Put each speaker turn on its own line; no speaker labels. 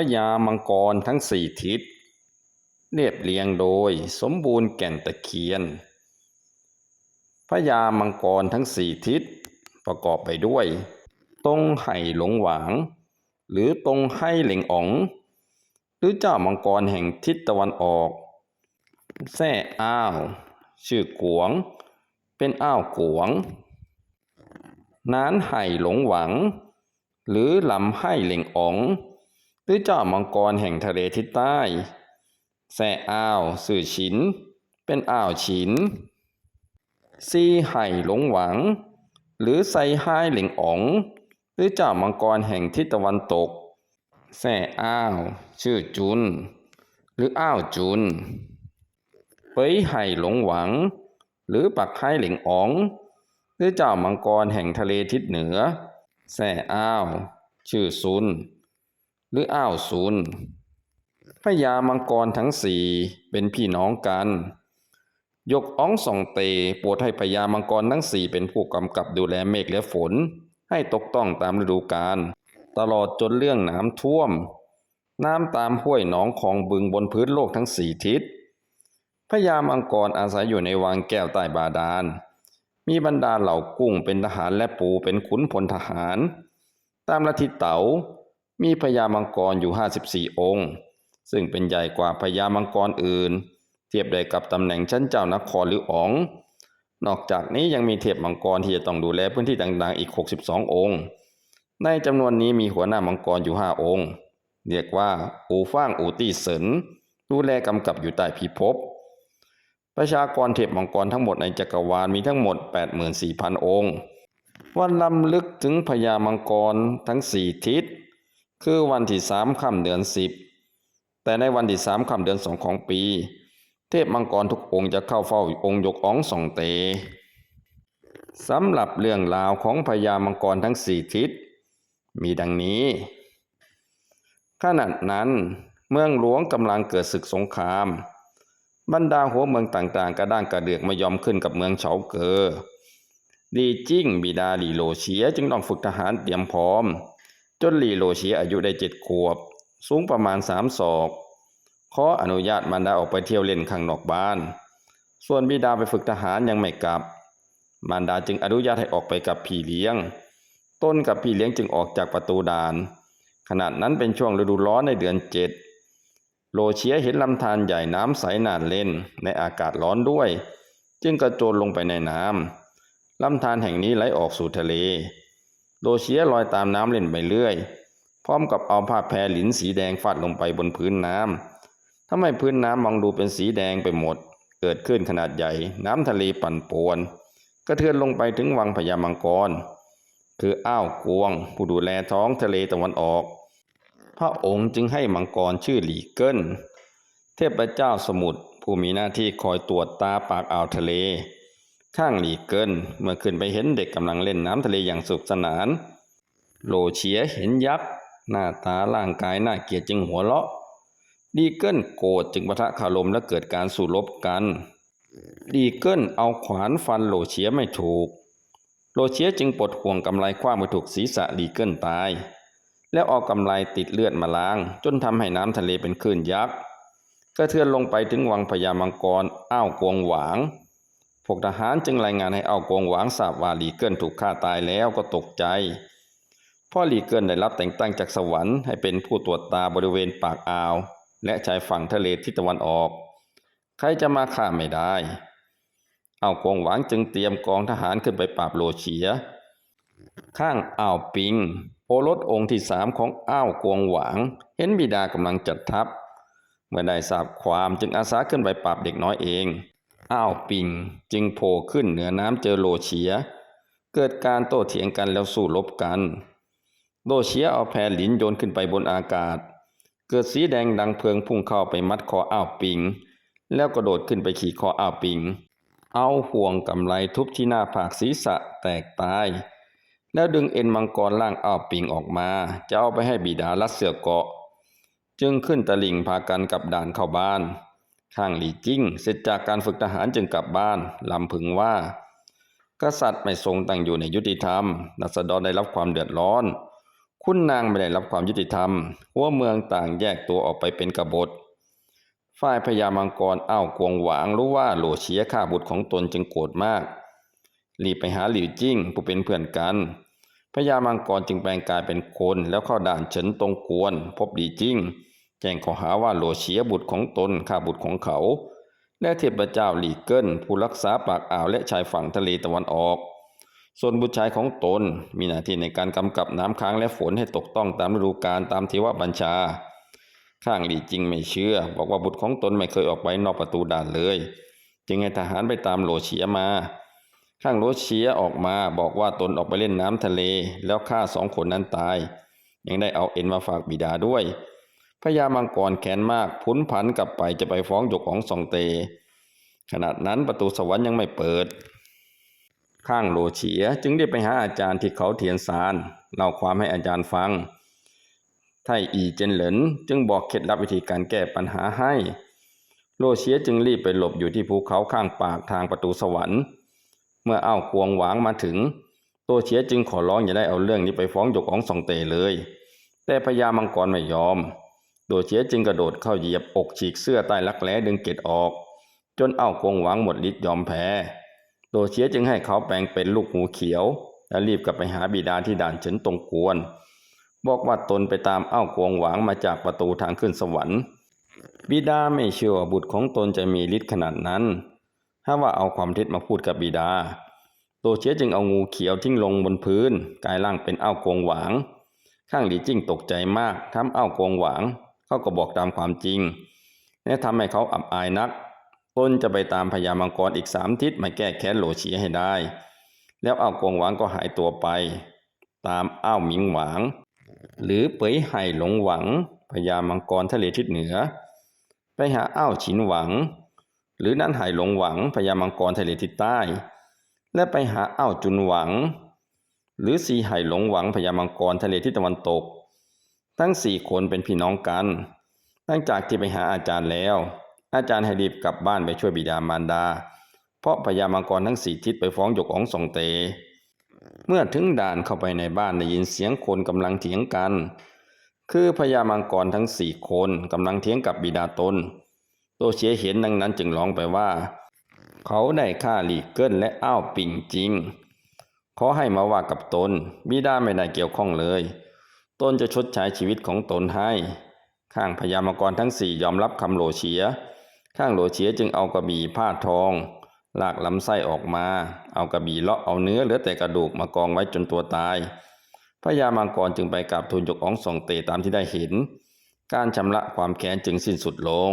พญามังกรทั้งสี่ทิศ เรียบเรียงโดยสมบูรณ์แก่นตะเคียนพญามังกรทั้งสี่ทิศประกอบไปด้วย ตรงไห่หลงหวาง หรือตรงไห่เหล่งอ๋อง หรือเจ้ามังกรแห่งทิศตะวันออกแซ่อ้าว ชื่อกวง เป็นอ้าวกวง นานไห่หลงหวัง หรือลำไห่เหล่งอ๋อง หรือเจ้ามังกรแห่งทะเลทิศใต้แซ่อ้าว สื่อฉิน เป็นอ้าวฉิน ซีไห่หลงหวัง หรือไซไห้เหล่งอ๋อง หรือเจ้ามังกรแห่งทิศตะวันตกแซ่อ้าว ชื่อจุน หรืออ้าวจุน เปยไห่หลงหวัง หรือปักไห่เหล่งอ๋อง หรือเจ้ามังกรแห่งทะเลทิศเหนือแซ่อ้าว ชื่อซุน หรืออ้าวซุนพญามังกรทั้งสี่เป็นพี่น้องกัน ยกอ้องส่องเตโปรดให้พญามังกรทั้งสี่เป็นผู้กำกับดูแลเมฆและฝน ให้ตกต้องตามฤดูกาลตลอดจนเรื่องน้ำท่วม น้ำตามห้วยหนองของบึงบนพื้นโลกทั้งสี่ทิศพญามังกรอาศัยอยู่ในวังแก้วใต้บาดาล มีบรรดาเหล่ากุ้งเป็นทหารและปูเป็นขุนพลทหาร ตามลัทธิเต๋า มีพญามังกรอยู่54องค์ ซึ่งเป็นใหญ่กว่าพญามังกรอื่น เทียบได้กับตำแหน่งชั้นเจ้านครหรืออ๋อง นอกจากนี้ยังมีเทพมังกรที่จะต้องดูแลพื้นที่ต่างๆอีก 62 องค์ ในจำนวนนี้มีหัวหน้ามังกรอยู่ 5 องค์ เรียกว่าอูฟ่างอูตี้เสินดูแลกำกับอยู่ใต้พิภพประชากรเทพมังกรทั้งหมดในจักรวาลมีทั้งหมด 84,000 องค์ วันลำลึกถึงพญามังกรทั้งสี่ทิศ คือวันที่สามค่ำเดือนสิบแต่ในวันที่สามค่ำเดือนสองของปี เทพมังกรทุกองค์จะเข้าเฝ้าองค์ยกอ๋องสองเตสำหรับเรื่องราวของพญามังกรทั้งสี่ทิศ มีดังนี้ ขณะนั้นเมืองหลวงกำลังเกิดศึกสงคราม บรรดาหัวเมืองต่างๆ กระด้างกระเดือกไม่ยอมขึ้นกับเมืองเฉาเกอดีจิ้งบิดาหลีโลเฉียจึงต้องฝึกทหารเตรียมพร้อม จนหลีโลเฉียอายุได้เจ็ดขวบ สูงประมาณสามศอก ขออนุญาตมารดาออกไปเที่ยวเล่นข้างนอกบ้าน ส่วนบิดาไปฝึกทหารยังไม่กลับ มารดาจึงอนุญาตให้ออกไปกับพี่เลี้ยง ต้นกับพี่เลี้ยงจึงออกจากประตูด่าน ขณะนั้นเป็นช่วงฤดูร้อนในเดือนเจ็ดโลเชียเห็นลำธารใหญ่น้ำใสน่านเล่นในอากาศร้อนด้วย จึงกระโจนลงไปในน้ำลำธารแห่งนี้ไหลออกสู่ทะเล โลเชียลอยตามน้ำเล่นไปเรื่อย พร้อมกับเอาผ้าแพรหลินสีแดงฟาดลงไปบนพื้นน้ำทำให้พื้นน้ำมองดูเป็นสีแดงไปหมด เกิดขึ้นขนาดใหญ่ น้ำทะเลปั่นป่วน กระเทือนลงไปถึงวังพญามังกร คืออ้าวกวง ผู้ดูแลท้องทะเลตะวันออก พระองค์จึงให้มังกรชื่อหลีเกิลเทพเจ้าสมุทรผู้มีหน้าที่คอยตรวจตาปากอ่าวทะเล ข้างหลีเกิลเมื่อขึ้นไปเห็นเด็กกำลังเล่นน้ำทะเลอย่างสุขสนาน โลเชียเห็นยักษ์ หน้าตาร่างกายน่าเกลียดจึงหัวเราะลีเกิลโกรธจึงปะทะคารมและเกิดการสู้รบกันลีเกิลเอาขวานฟันโลเชียไม่ถูก โลเชียจึงปลดห่วงกำไลคว้างไปถูกศีรษะลีเกิลตาย แล้วเอากำไลติดเลือดมาล้าง จนทำให้น้ำทะเลเป็นคลื่นยักษ์กระเทือนลงไปถึงวังพญามังกรอ้าวกวงหวาง พวกทหารจึงรายงานให้อ้าวกงหวางทราบว่าหลีเกิลถูกฆ่าตายแล้วก็ตกใจพ่อหลีเกิลได้รับแต่งตั้งจากสวรรค์ให้เป็นผู้ตรวจตาบริเวณปากอ่าว และชายฝั่งทะเลทิศตะวันออก ใครจะมาฆ่าไม่ได้อ้าวกงหวางจึงเตรียมกองทหารขึ้นไปปราบโลเฉีย ข้างอ่าวปิง โอรสองค์ที่สามของอ้าวกวงหวาง เห็นบิดากำลังจัดทัพ เมื่อได้ทราบความจึงอาสาขึ้นไปปราบเด็กน้อยเอง อ้าวปิงจึงโผล่ขึ้นเหนือน้ำเจอโลเฉีย เกิดการโต้เถียงกันแล้วสู้รบกัน โลเฉียเอาแพรหลินโยนขึ้นไปบนอากาศ เกิดสีแดงดังเพลิงพุ่งเข้าไปมัดคออ้าวปิง แล้วกระโดดขึ้นไปขี่คออ้าวปิง เอาห่วงกำไลทุบที่หน้าผากศีรษะแตกตาย แล้วดึงเอ็นมังกรล่างอ้าวปิงออกมา จะเอาไปให้บิดารัดเสือเกาะ จึงขึ้นตะลิ่งพากันกลับด่านเข้าบ้าน ข้างหลีจิ้งเสร็จจากการฝึกทหารจึงกลับบ้านลำพึงว่า กษัตริย์ไม่ทรงตั้งอยู่ในยุติธรรมรัษฎรได้รับความเดือดร้อน คุณนางไม่ได้รับความยุติธรรมหัวเมืองต่างแยกตัวออกไปเป็นกบฏฝ่ายพญามังกรอ้าวกวงหวางรู้ว่าโหลเฉียฆ่าบุตรของตนจึงโกรธมากรีบไปหาหลิวจิ้งผู้เป็นเพื่อนกันพญามังกรจึงแปลงกายเป็นคนแล้วเข้าด่านเฉินตรงกวน พบหลีจิ้ง แจ้งข้อหาว่าโหลเฉียบุตรของตนฆ่าบุตรของเขา และเทพเจ้าหลีเกิ้นผู้รักษาปากอ่าวและชายฝั่งทะเลตะวันออก ส่วนบุตรชายของตนมีหน้าที่ในการกำกับน้ำค้างและฝนให้ตกต้องตามฤดูกาลตามเทวบัญชา ข้างหลีจริงไม่เชื่อ บอกว่าบุตรของตนไม่เคยออกไปนอกประตูด่านเลย จึงให้ทหารไปตามโหลเฉียมาข้างโหลเฉียออกมาบอกว่าตนออกไปเล่นน้ำทะเล แล้วฆ่าสองคนนั้นตาย ยังได้เอาเอ็นมาฝากบิดาด้วย พญามังกรแค้นมากพุนผันกลับไปจะไปฟ้องหยกของซองเต ขณะนั้นประตูสวรรค์ยังไม่เปิด ข้างโลเฉียจึงได้ไปหาอาจารย์ที่เขาเทียนซานเล่าความให้อาจารย์ฟัง ไทอีเจนเหลินจึงบอกเคล็ดลับวิธีการแก้ปัญหาให้ โลเฉียจึงรีบไปหลบอยู่ที่ภูเขาข้างปากทางประตูสวรรค์ เมื่ออ้าวกวงหวางมาถึงโตเฉียจึงขอร้องอย่าได้เอาเรื่องนี้ไปฟ้องหยกของซองเตเลย แต่พญามังกรไม่ยอม โดเฉียจึงกระโดดเข้าเหยียบอกฉีกเสื้อใต้รักแร้ดึงเกล็ดออก จนอ้าวกงหวางหมดฤทธิ์ยอมแพ้ โดเฉียจึงให้เขาแปลงเป็นลูกหูเขียว และรีบกลับไปหาบิดาที่ด่านเฉินตงกวน บอกว่าตนไปตามอ้าวกงหวางมาจากประตูทางขึ้นสวรรค์ บิดาไม่เชื่อบุตรของตนจะมีฤทธิ์ขนาดนั้นถ้าว่าเอาความเท็จมาพูดกับบิดา โตเฉียจึงเอางูเขียวทิ้งลงบนพื้นกลายร่างเป็นอ้าวกงหวาง ข้างหลีจิ้งตกใจมากทำอ้าวกงหวาง เขาก็บอกตามความจริงและทำให้เขาอับอายนักตนจะไปตามพญามังกรอีกสามทิศมาแก้แค้นโหลเฉียให้ได้ แล้วอ้าวกวงหวางก็หายตัวไป ตามอ้าวหมิงหวาง หรือเปยไห่หลงหวังพญามังกรทะเลทิศเหนือ ไปหาอ้าวฉินหวัง หรือนั่นไห่หลงหวังพญามังกรทะเลทิศใต้ และไปหาอ้าวจุนหวัง หรือสีไห่หลงหวังพญามังกรทะเลทิศตะวันตก ทั้งสี่คนเป็นพี่น้องกัน หลังจากที่ไปหาอาจารย์แล้ว อาจารย์ให้รีบกลับบ้านไปช่วยบิดามารดา เพราะพญามังกรทั้งสี่ทิศไปฟ้องหยกของสองเต เมื่อถึงด่านเข้าไปในบ้านได้ยินเสียงคนกำลังเถียงกัน คือพญามังกรทั้งสี่คนกำลังเถียงกับบิดาตน โตเชียเห็นดังนั้นจึงร้องไปว่า เขาได้ฆ่าหลีเกิ้นและอ้าวปิ่งจริง ขอให้มาว่ากับตนบิดาไม่ได้เกี่ยวข้องเลย ตนจะชดใช้ชีวิตของตนให้ ข้างพญามังกรทั้งสี่ยอมรับคำโหลเฉีย ข้างโหลเฉียจึงเอากระบี่ผ้าทอง ลากลำไส้ออกมา เอากระบี่เลาะเอาเนื้อเหลือแต่กระดูกมากองไว้จนตัวตาย พญามังกรจึงไปกราบทูลยกองส่องเตตามที่ได้เห็น การชำระความแค้นจึงสิ้นสุดลง